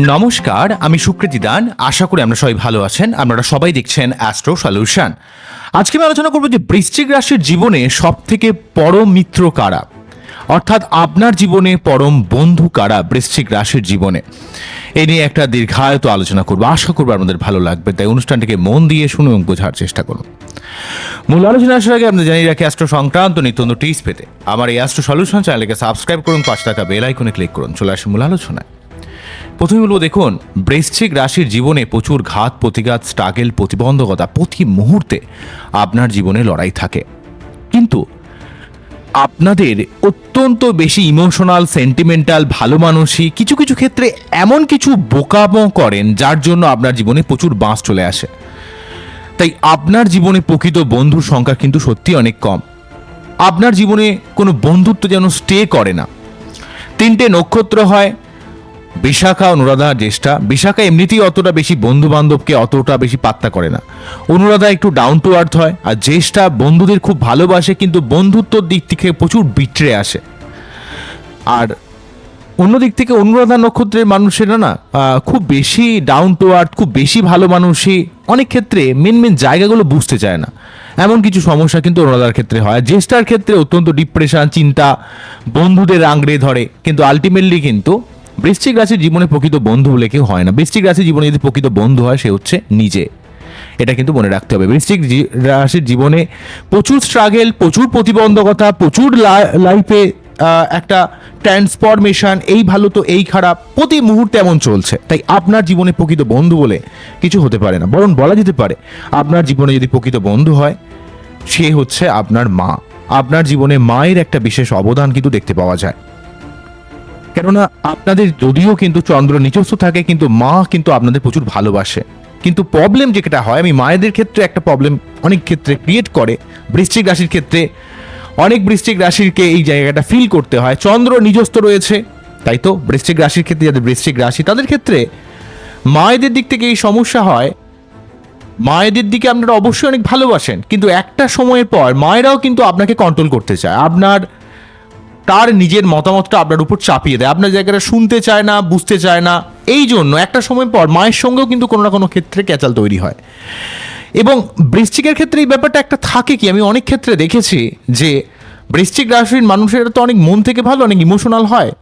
নমস্কার, আমি সুকৃতি দান। আশা করি আমরা সবাই ভালো আছেন। আপনারা সবাই দেখছেন অ্যাস্ট্রো সলিউশন আজকে আমি আলোচনা করব যে বৃশ্চিক রাশির জীবনে সব থেকে পরম মিত্র কারা? অর্থাৎ আপনার জীবনে পরম বন্ধু কারা বৃশ্চিক রাশির জীবনে? এ নিয়ে একটা দীর্ঘায়ত আলোচনা করব। আশা করব আপনাদের ভালো লাগবে। তাই অনুষ্ঠানটিকে মন দিয়ে শুনে এবং বোঝার চেষ্টা করুন। মূল আলোচনা আসার আগে আপনাদের জানিয়ে রাখি অ্যাস্ট্রো সংক্রান্ত নিত্য টিপস পেতে আমার এই অ্যাস্ট্রো সলিউশন চ্যানেলকে সাবস্ক্রাইব করুন পাঁচ টাকা বেল আইকনে ক্লিক করুন। চলে আসুন মূল আলোচনায়। প্রথমে বলব, দেখুন, বৃশ্চিক রাশির জীবনে প্রচুর ঘাত, প্রতিঘাত স্ট্রাগেল প্রতিবন্ধকতা প্রতি মুহূর্তে আপনার জীবনে লড়াই থাকে। কিন্তু আপনাদের অত্যন্ত বেশি ইমোশনাল সেন্টিমেন্টাল ভালো মানুষই কিছু কিছু ক্ষেত্রে এমন কিছু বোকামো করেন, যার জন্য আপনার জীবনে প্রচুর বাঁশ চলে আসে। তাই আপনার জীবনে প্রকৃত বন্ধুর সংখ্যা কিন্তু সত্যি অনেক কম। আপনার জীবনে কোনো বন্ধুত্ব যেন স্টে করে না। তিনটে নক্ষত্র হয়, বিশাখা অনুরাধা জ্যেষ্ঠা। বিশাখা এমনিতেই অতটা বেশি বন্ধু বান্ধবকে অতটা বেশি পাত্তা করে না। অনুরাধা একটু ডাউন টু আর্থ হয়, আর জ্যেষ্ঠা বন্ধুদের খুব ভালোবাসে, কিন্তু বন্ধুত্বর দিক থেকে প্রচুর বিট্রে আসে। আর অন্যদিক থেকে অনুরাধা নক্ষত্রের মানুষেরা না খুব বেশি ডাউন টু আর্থ খুব বেশি ভালো মানুষই অনেক ক্ষেত্রে মেন মেন জায়গাগুলো বুঝতে চায় না। এমন কিছু সমস্যা কিন্তু অনুরাধার ক্ষেত্রে হয়। জ্যেষ্ঠার ক্ষেত্রে অত্যন্ত ডিপ্রেশন চিন্তা, বন্ধুদের আংড়ে ধরে। কিন্তু আলটিমেটলি কিন্তু বৃশ্চিক রাশির জীবনে প্রকৃত বন্ধু বলে কেউ হয় না। বৃশ্চিক রাশির জীবনে যদি প্রকৃত বন্ধু হয়, সে হচ্ছে নিজে। এটা কিন্তু মনে রাখতে হবে। বৃশ্চিক রাশির জীবনে প্রচুর স্ট্রাগেল প্রচুর প্রতিবন্ধকতা, প্রচুর লাইফে একটা ট্রান্সফরমেশন এই ভালো তো এই খারাপ, প্রতি মুহূর্তে এমন চলছে। তাই আপনার জীবনে প্রকৃত বন্ধু বলে কিছু হতে পারে না। বরং বলা যেতে পারে, আপনার জীবনে যদি প্রকৃত বন্ধু হয়, সে হচ্ছে আপনার মা। আপনার জীবনে মায়ের একটা বিশেষ অবদান কিন্তু দেখতে পাওয়া যায়। কেননা আপনাদের যদিও কিন্তু চন্দ্র নিচস্থ থাকে, কিন্তু মা কিন্তু আপনাদের প্রচুর ভালোবাসে। কিন্তু প্রবলেম যেটা হয়, আমি মায়েদের ক্ষেত্রে একটা প্রবলেম অনেক ক্ষেত্রে ক্রিয়েট করে, বৃশ্চিক রাশির ক্ষেত্রে অনেক বৃশ্চিক রাশিকে এই জায়গাটা ফিল করতে হয়। চন্দ্র নিজস্ব রয়েছে, তাই তো? বৃশ্চিক রাশির ক্ষেত্রে, যাদের বৃশ্চিক রাশি, তাদের ক্ষেত্রে মায়েদের দিক থেকে এই সমস্যা হয়। মায়েদের দিকে আপনারা অবশ্যই অনেক ভালোবাসেন, কিন্তু একটা সময়ের পর মায়েরাও কিন্তু আপনাকে কন্ট্রোল করতে চায়। আপনার, তার নিজের মতামতটা আপনার উপর চাপিয়ে দেয়। আপনার জায়গাটা শুনতে চায় না, বুঝতে চায় না। এই জন্য একটা সময় পর মায়ের সঙ্গেও কিন্তু কোনো না কোনো ক্ষেত্রে ক্যাচাল তৈরি হয়। এবং বৃশ্চিকের ক্ষেত্রে এই ব্যাপারটা একটা থাকে কি? আমি অনেক ক্ষেত্রে দেখেছি যে বৃশ্চিক রাশির মানুষেরা তো অনেক মন থেকে ভালো, অনেক ইমোশনাল হয়।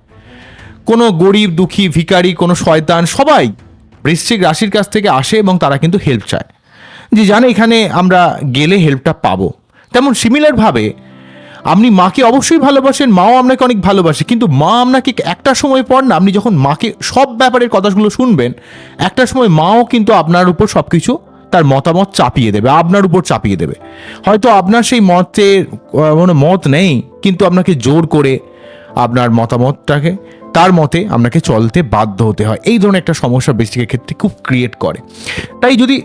কোনো গরিব, দুঃখী, ভিখারি, কোনো শয়তান সবাই বৃশ্চিক রাশির কাছ থেকে আসে এবং তারা কিন্তু হেল্প চায়। যে জানে, এখানে আমরা গেলে হেল্পটা পাবো। তেমন সিমিলারভাবে আপনি মাকে অবশ্যই ভালোবাসেন, মাও আপনাকে অনেক ভালোবাসে, কিন্তু মা আপনাকে একটা সময় পর না, আপনি যখন মাকে সব ব্যাপারের কথাগুলো শুনবেন, একটা সময় মাও কিন্তু আপনার উপর সব কিছু তার মতামত চাপিয়ে দেবে, আপনার উপর চাপিয়ে দেবে। হয়তো আপনার সেই মতের কোনো মত নেই, কিন্তু আপনাকে জোর করে আপনার মতামতটাকে, তার মতে আপনাকে চলতে বাধ্য হতে হয়। এই ধরনের একটা সমস্যা বৃষ্টিকের ক্ষেত্রে খুব ক্রিয়েট করে। তাই যদি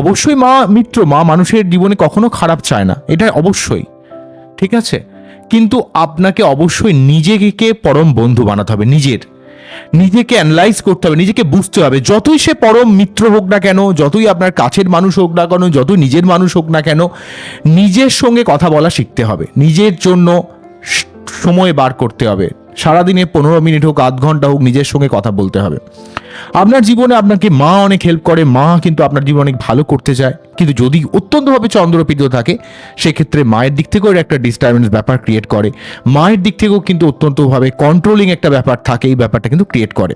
অবশ্যই মা মিত্র, মা মানুষের জীবনে কখনো খারাপ চায় না, এটা অবশ্যই, ঠিক আছে? কিন্তু আপনাকে অবশ্যই নিজেকে পরম বন্ধু বানাতে হবে, নিজের। নিজেকে অ্যানালাইজ করতে হবে, নিজেকে বুঝতে হবে। যতই সে পরম মিত্র হোক না কেন, যতই আপনার কাছের মানুষ হোক না কেন, যতই নিজের মানুষ হোক না কেন, নিজের সঙ্গে কথা বলা শিখতে হবে। নিজের জন্য সময় বার করতে হবে। সারাদিনে পনেরো মিনিট হোক, আধ ঘণ্টা হোক, নিজের সঙ্গে কথা বলতে হবে। আপনার জীবনে আপনাকে মা অনেক হেল্প করে, মা কিন্তু আপনার জীবনে অনেক ভালো করতে চায়। কিন্তু যদি অত্যন্তভাবে চন্দ্রপিত থাকে, সেক্ষেত্রে মায়ের দিক থেকেও একটা ডিস্টারবেন্স ব্যাপার ক্রিয়েট করে। মায়ের দিক থেকেও কিন্তু অত্যন্তভাবে কন্ট্রোলিং একটা ব্যাপার থাকে, এই ব্যাপারটা কিন্তু ক্রিয়েট করে।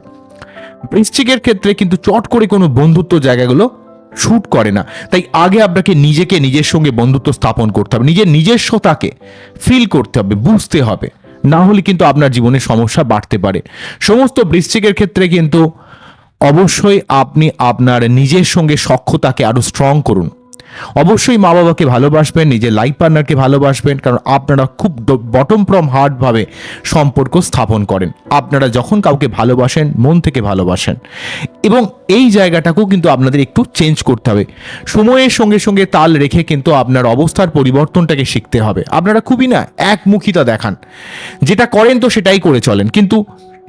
বৃশ্চিকের ক্ষেত্রে কিন্তু চট করে কোনো বন্ধুত্ব জায়গাগুলো শ্যুট করে না। তাই আগে আপনাকে নিজেকে নিজের সঙ্গে বন্ধুত্ব স্থাপন করতে হবে। নিজের নিজস্বতাকে ফিল করতে হবে, বুঝতে হবে। না হলে কিন্তু আপনার জীবনে সমস্যা বাড়তে পারে। সমস্ত বৃশ্চিকের ক্ষেত্রে কিন্তু অবশ্যই আপনি আপনার নিজের সঙ্গে সক্ষতাকে আরও স্ট্রং করুন। অবশ্যই মা বাবাকে ভালোবাসবেন, নিজের লাইফ পার্টনারকে ভালোবাসবেন, কারণ আপনারা খুব বটম ফ্রম হার্ট ভাবে সম্পর্ক স্থাপন করেন। আপনারা যখন কাউকে ভালোবাসেন, মন থেকে ভালোবাসেন। এবং এই জায়গাটাকেও কিন্তু আপনাদের একটু চেঞ্জ করতে হবে। সময়ের সঙ্গে সঙ্গে তাল রেখে কিন্তু আপনার অবস্থার পরিবর্তনটাকে শিখতে হবে। আপনারা খুবই না একমুখিতা দেখান। যেটা করেন তো সেটাই করে চলেন। কিন্তু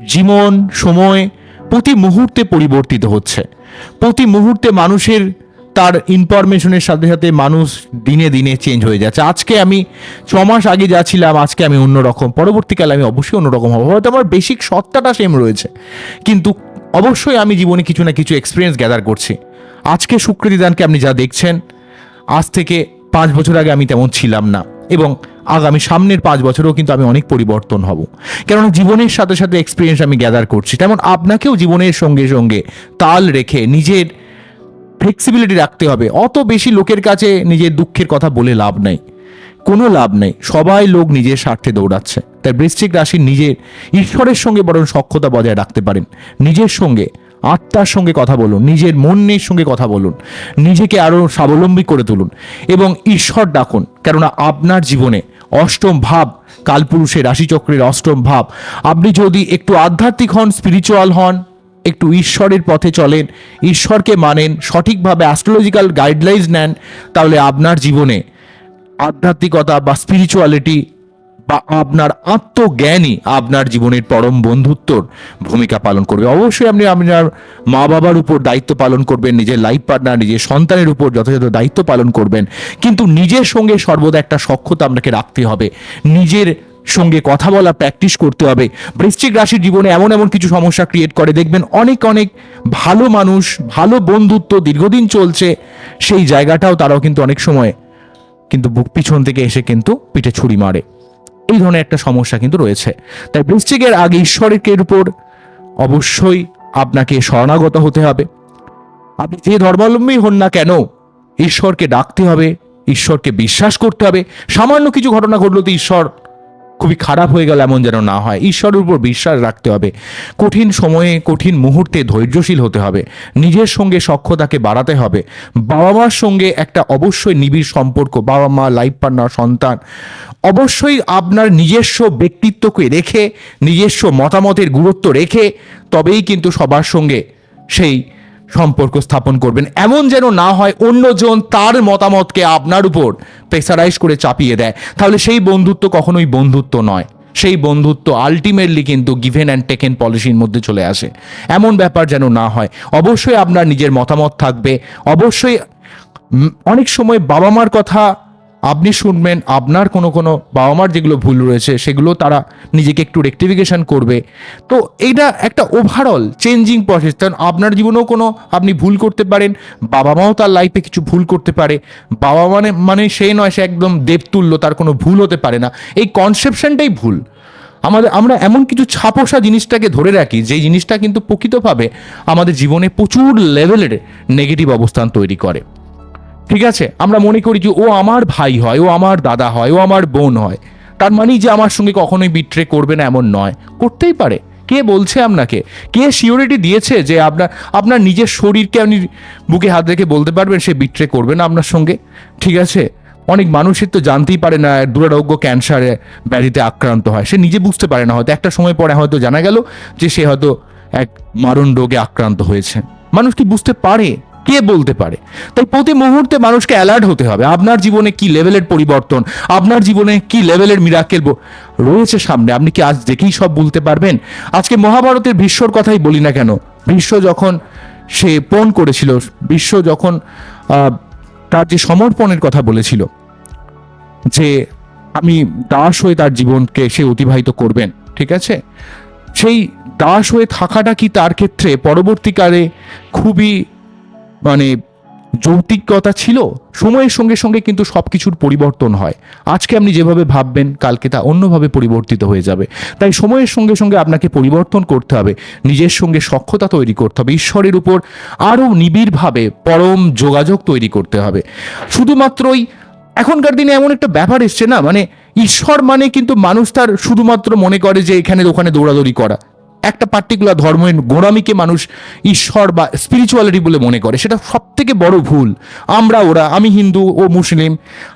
জীবন, সময় প্রতি মুহূর্তে পরিবর্তিত হচ্ছে। প্রতি মুহূর্তে মানুষের তার ইনফরমেশনের সাথে সাথে মানুষ দিনে দিনে চেঞ্জ হয়ে যাচ্ছে। আজকে আমি ছ মাস আগে যা ছিলাম, আজকে আমি অন্যরকম। পরবর্তীকালে আমি অবশ্যই অন্যরকম হব। হয়তো আমার বেসিক সত্তাটা সেম রয়েছে। কিন্তু অবশ্যই আমি জীবনে কিছু না কিছু এক্সপিরিয়েন্স গ্যাদার করছি। আজকে সুকৃতিদানকে আপনি যা দেখছেন, আজ থেকে পাঁচ বছর আগে আমি তেমন ছিলাম না। এবং আগামী সামনের পাঁচ বছরেও কিন্তু আমি অনেক পরিবর্তন হব। কেননা জীবনের সাথে সাথে এক্সপিরিয়েন্স আমি গ্যাদার করছি। তেমন আপনাকেও জীবনের সঙ্গে সঙ্গে তাল রেখে নিজের ফ্লেক্সিবিলিটি রাখতে হবে। অত বেশি লোকের কাছে নিজের দুঃখের কথা বলে লাভ নেই। কোনো লাভ নেই। সবাই লোক নিজের স্বার্থে দৌড়াচ্ছে। তাই বৃশ্চিক রাশি নিজের ঈশ্বরের সঙ্গে বরং সক্ষতা বজায় রাখতে পারেন। নিজের সঙ্গে, আত্মার সঙ্গে কথা বলুন। নিজের মনের সঙ্গে কথা বলুন। নিজেকে আরও স্বাবলম্বী করে তুলুন। এবং ঈশ্বর ডাকুন। কেননা আপনার জীবনে অষ্টম ভাব, কালপুরুষের রাশিচক্রের অষ্টম ভাব। আপনি যদি একটু আধ্যাত্মিক হন স্পিরিচুয়াল হন, একটু ঈশ্বরের পথে চলেন, ঈশ্বরকে মানেন, সঠিকভাবে অ্যাস্ট্রোলজিক্যাল গাইডলাইন্স নেন, তাহলে আপনার জীবনে আধ্যাত্মিকতা বা স্পিরিচুয়ালিটি বা আপনার আত্মজ্ঞানই আপনার জীবনের পরম বন্ধুত্বর ভূমিকা পালন করবে। অবশ্যই আপনি আপনার মা বাবার উপর দায়িত্ব পালন করবেন, নিজের লাইফ পার্টনার নিজের সন্তানের উপর যথাযথ দায়িত্ব পালন করবেন। কিন্তু নিজের সঙ্গে সর্বদা একটা সক্ষতা আপনাকে রাখতে হবে। নিজের সঙ্গে কথা বলা প্র্যাকটিস করতে হবে। বৃশ্চিক রাশির জীবনে এমন এমন কিছু সমস্যা ক্রিয়েট করে। দেখবেন অনেক অনেক ভালো মানুষ, ভালো বন্ধুত্ব দীর্ঘদিন চলছে, সেই জায়গাটাও তারাও কিন্তু অনেক সময় কিন্তু বুক পিছন থেকে এসে কিন্তু পিঠে ছুরি মারে। এই ধরনের একটা সমস্যা কিন্তু রয়েছে। তাই বৃশ্চিকের আগে ঈশ্বরের উপর অবশ্যই আপনাকে শরণাগত হতে হবে। আপনি যে ধর্মাবলম্বী হন না কেন, ঈশ্বরকে ডাকতে হবে, ঈশ্বরকে বিশ্বাস করতে হবে। সামান্য কিছু ঘটনা ঘটলো তো ঈশ্বর খুবই খারাপ হয়ে গেল এমন যেন না হয়। ঈশ্বরের উপর বিশ্বাস রাখতে হবে। কঠিন সময়ে, কঠিন মুহূর্তে ধৈর্যশীল হতে হবে। নিজের সঙ্গে সক্ষতাকে বাড়াতে হবে। বাবা মার সঙ্গে একটা অবশ্যই নিবিড় সম্পর্ক, বাবা মা লাইফ পার্টনার সন্তান। অবশ্যই আপনার নিজস্ব ব্যক্তিত্বকে রেখে, নিজস্ব মতামতের গুরুত্ব রেখে, তবেই কিন্তু সবার সঙ্গে সেই সম্পর্ক স্থাপন করবেন। এমন যেন না হয় অন্যজন তার মতামতকে আপনার উপর প্রেসারাইজ করে চাপিয়ে দেয়। তাহলে সেই বন্ধুত্ব কখনোই বন্ধুত্ব নয়। সেই বন্ধুত্ব আলটিমেটলি কিন্তু গিভেন অ্যান্ড টেকেন পলিসির মধ্যে চলে আসে। এমন ব্যাপার যেন না হয়। অবশ্যই আপনার নিজের মতামত থাকবে। অবশ্যই অনেক সময় বাবা মার কথা আপনি শুনবেন আপনার কোনো কোনো বাবা মার যেগুলো ভুল রয়েছে, সেগুলো তারা নিজেকে একটু রেক্টিফিকেশন করবে। তো এইটা একটা ওভারঅল চেঞ্জিং প্রসেস কারণ আপনার জীবনেও কোনো আপনি ভুল করতে পারেন বাবা মাও তার লাইফে কিছু ভুল করতে পারে, বাবা মানে মানে সে নয়, সে একদম দেবতুল্য, তার কোনো ভুল হতে পারে না। এই কনসেপশনটাই ভুল। আমাদের, আমরা এমন কিছু ছাপোষা জিনিসটাকে ধরে রাখি যে জিনিসটা কিন্তু প্রকৃতভাবে আমাদের জীবনে প্রচুর লেভেলের নেগেটিভ অবস্থান তৈরি করে। ঠিক আছে? আমরা মনে করি যে ও আমার ভাই হয়, ও আমার দাদা হয়, ও আমার বোন হয়। তার মানেই যে আমার সঙ্গে কখনোই বিট্রে করবে না এমন নয়। করতেই পারে। কে বলছে আপনাকে? কে সিওরিটি দিয়েছে যে আপনার আপনার নিজের শরীরকে আপনি বুকে হাত রেখে বলতে পারবেন সে বিট্রে করবে না আপনার সঙ্গে? ঠিক আছে? অনেক মানুষের তো জানতেই পারে না, দুরারোগ্য ক্যান্সারে ব্যাধিতে আক্রান্ত হয়। সে নিজে বুঝতে পারে না হয়তো। একটা সময় পরে হয়তো জানা গেল যে সে হয়তো এক মারণ রোগে আক্রান্ত হয়েছে। মানুষ কি বুঝতে পারে? কে বলতে পারে? তাই প্রতি মুহূর্তে মানুষকে অ্যালার্ট হতে হবে, আপনার জীবনে কি লেভেলের পরিবর্তন, আপনার জীবনে কি লেভেলের মিরাকেল রয়েছে সামনে, আপনি কি আজ দেখেই সব বলতে পারবেন? আজকে মহাভারতের ভীষ্মর কথাই বলি না কেন, ভীষ্ম যখন সে পণ করেছিল বিশ্ব যখন তার যে সমর্পণের কথা বলেছিল, যে আমি দাস হয়ে তার জীবনকে সে অতিবাহিত করবেন, ঠিক আছে? সেই দাস হয়ে থাকাটা কি তার ক্ষেত্রে পরবর্তীকালে খুবই মানে যৌক্তিকতা ছিল, সময়ের সঙ্গে সঙ্গে কিন্তু সব কিছুর পরিবর্তন হয়। আজকে আপনি যেভাবে ভাববেন, কালকে তা অন্যভাবে পরিবর্তিত হয়ে যাবে। তাই সময়ের সঙ্গে সঙ্গে আপনাকে পরিবর্তন করতে হবে, নিজের সঙ্গে সক্ষতা তৈরি করতে হবে, ঈশ্বরের উপর আরও নিবিড়ভাবে পরম যোগাযোগ তৈরি করতে হবে। শুধুমাত্রই এখনকার দিনে এমন একটা ব্যাপার এসছে না মানে ঈশ্বর মানে কিন্তু মানুষ তার শুধুমাত্র মনে করে যে এখানে ওখানে দৌড়াদৌড়ি করা। একটা পার্টিকুলার ধর্মের গোড়ামিকে মানুষ ঈশ্বর বা স্পিরিচুয়ালিটি বলে মনে করে। সেটা সব থেকে বড় ভুল। আমরা, ওরা, আমি হিন্দু, ও মুসলিম,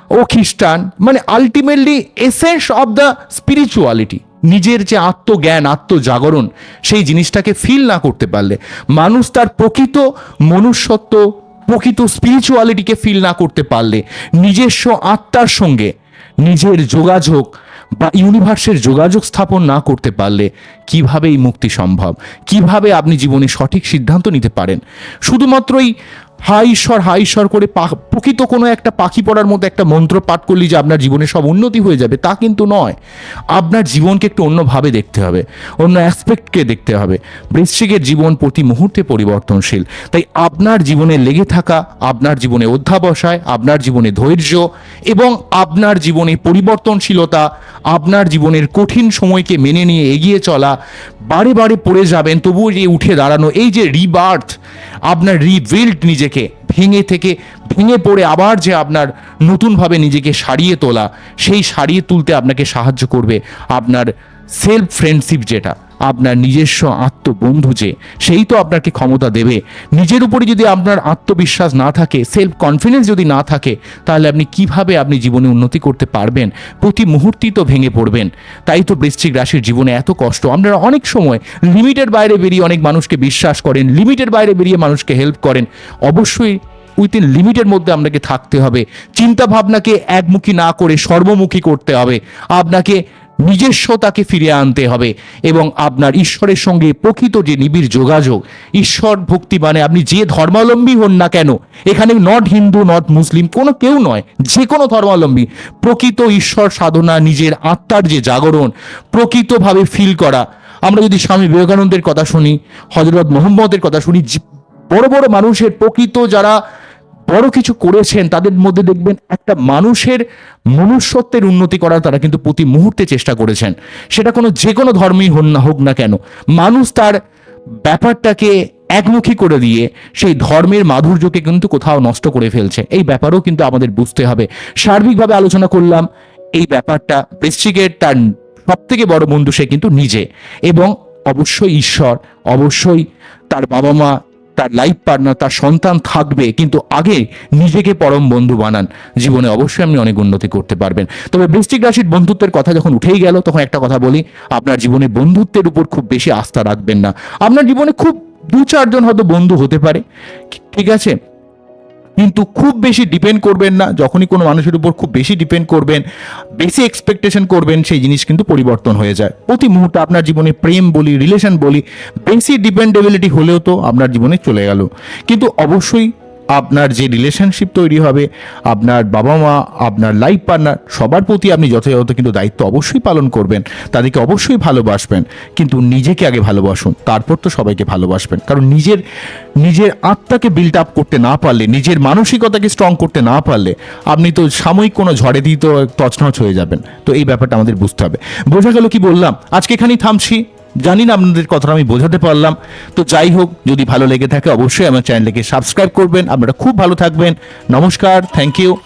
ও খ্রিস্টান মানে ultimately essence of the spirituality নিজের যে আত্মজ্ঞান, আত্মজাগরণ, সেই জিনিসটাকে ফিল না করতে পারলে। মানুষ তার প্রকৃত মনুষ্যত্ব, প্রকৃত স্পিরিচুয়ালিটিকে ফিল না করতে পারলে, নিজস্ব আত্মার সঙ্গে নিজের যোগাযোগ বা ইউনিভার্সের যোগাযোগ স্থাপন না করতে পারলে কীভাবে এই মুক্তি সম্ভব? কীভাবে আপনি জীবনে সঠিক সিদ্ধান্ত নিতে পারেন? শুধুমাত্রই হা ঈশ্বর হা ঈশ্বর করে প্রকৃত কোনো একটা পাখি পড়ার মতো একটা মন্ত্র পাঠ করলে যে আপনার জীবনে সব উন্নতি হয়ে যাবে, তা কিন্তু নয়। আপনার জীবনকে একটু অন্যভাবে দেখতে হবে, অন্য অ্যাসপেক্টকে দেখতে হবে। বৃশ্চিকের জীবন প্রতি মুহূর্তে পরিবর্তনশীল। তাই আপনার জীবনে লেগে থাকা, আপনার জীবনে অধ্যাবসায় আপনার জীবনে ধৈর্য এবং আপনার জীবনে পরিবর্তনশীলতা, আপনার জীবনের কঠিন সময়কে মেনে নিয়ে এগিয়ে চলা, বারে বারে পড়ে যাবেন, তবুও যে উঠে দাঁড়ানো, এই যে রিবার্থ আপনার রিবিল্ড নিজেকে ভেঙে থেকে, ভেঙে পড়ে আবার যে আপনার নতুনভাবে নিজেকে সারিয়ে তোলা, সেই সারিয়ে তুলতে আপনাকে সাহায্য করবে আপনার সেলফ ফ্রেন্ডশিপ যেটা। আপনার নিজস্ব আত্মবন্ধু যে, সেই তো আপনাকে ক্ষমতা দেবে। নিজের উপরে যদি আপনার আত্মবিশ্বাস না থাকে সেলফ কনফিডেন্স যদি না থাকে, তাহলে আপনি কীভাবে আপনি জীবনে উন্নতি করতে পারবেন? প্রতি মুহূর্তেই তো ভেঙে পড়বেন। তাই তো বৃশ্চিক রাশির জীবনে এত কষ্ট। আপনারা অনেক সময় লিমিটের বাইরে বেরিয়ে অনেক মানুষকে বিশ্বাস করেন লিমিটের বাইরে বেরিয়ে মানুষকে হেল্প করেন। অবশ্যই উইথিন লিমিটের মধ্যে আপনাকে থাকতে হবে। চিন্তা ভাবনাকে একমুখী না করে সর্বমুখী করতে হবে। আপনাকে নিজস্বতাকে ফিরিয়ে আনতে হবে এবং আপনার ঈশ্বরের সঙ্গে প্রকৃত যে নিবিড় যোগাযোগ, ঈশ্বর ভক্তি মানে আপনি যে ধর্মাবলম্বী হন না কেন, এখানে নট হিন্দু নট মুসলিম কোনো কেউ নয়, যে কোনো ধর্মাবলম্বী, প্রকৃত ঈশ্বর সাধনা নিজের আত্মার যে জাগরণ, প্রকৃতভাবে ফিল করা। আমরা যদি স্বামী বিবেকানন্দের কথা শুনি হজরত মোহাম্মদের কথা শুনি বড় বড় মানুষের প্রকৃত যারা বড় কিছু করেছেন, তাদের মধ্যে দেখবেন একটা মানুষের মনুষ্যত্বের উন্নতি করার তারা কিন্তু প্রতি মুহূর্তে চেষ্টা করেছেন। সেটা কোনো যে কোনো ধর্মই হোক না হোক না কেন। মানুষ তার ব্যাপারটাকে একমুখী করে দিয়ে সেই ধর্মের মাধুর্যকে কিন্তু কোথাও নষ্ট করে ফেলছে। এই ব্যাপারও কিন্তু আমাদের বুঝতে হবে। সার্বিকভাবে আলোচনা করলাম, এই ব্যাপারটা বৃশ্চিকের তার সব থেকে বড় বন্ধু সে কিন্তু নিজে। এবং অবশ্যই ঈশ্বর, অবশ্যই তার বাবা মা তার লাইফ পার্টনার তার সন্তান থাকবে, কিন্তু আগে নিজেকে পরম বন্ধু বানান। জীবনে অবশ্যই আপনি অনেক উন্নতি করতে পারবেন। তবে বৃষ্টিক রাশির বন্ধুত্বের কথা যখন উঠেই গেল, তখন একটা কথা বলি, আপনার জীবনে বন্ধুত্বের উপর খুব বেশি আস্থা রাখবেন না। আপনার জীবনে খুব দু চারজন হয়তো বন্ধু হতে পারে। ঠিক আছে? কিন্তু খুব বেশি ডিপেন্ড করবেন না। যখনই কোনো মানুষের উপর খুব বেশি ডিপেন্ড করবেন, বেশি এক্সপেকটেশন করবেন, সেই জিনিস কিন্তু পরিবর্তন হয়ে যায়। প্রতি মুহূর্তে আপনার জীবনে প্রেম বলি রিলেশন বলি, বেশি ডিপেন্ডেবিলিটি হলেও তো আপনার জীবনে চলে গেল। কিন্তু অবশ্যই আপনার যে রিলেশনশিপ তৈরি হবে, আপনার বাবা মা আপনার লাইফ পার্টনার সবার প্রতি আপনি যথাযথ কিন্তু দায়িত্ব অবশ্যই পালন করবেন, তাদেরকে অবশ্যই ভালোবাসবেন, কিন্তু নিজেকে আগে ভালোবাসুন, তারপর তো সবাইকে ভালোবাসবেন, কারণ নিজের নিজের আত্মাকে বিল্ড আপ করতে না পারলে, নিজের মানসিকতাকে স্ট্রং করতে না পারলে, আপনি তো সাময়িক কোনো ঝড়ে দিয়ে তো তছনছ হয়ে যাবেন, তো এই ব্যাপারটা আমাদের বুঝতে হবে। বোঝা গেল কি বললাম? আজকে এখানেই থামছি। জানি না আপনাদের কথাটা আমি বোঝাতে পারলাম। তো যাই হোক, যদি ভালো লেগে থাকে অবশ্যই আমার চ্যানেলটিকে সাবস্ক্রাইব করবেন। আপনারা খুব ভালো থাকবেন। নমস্কার থ্যাংক ইউ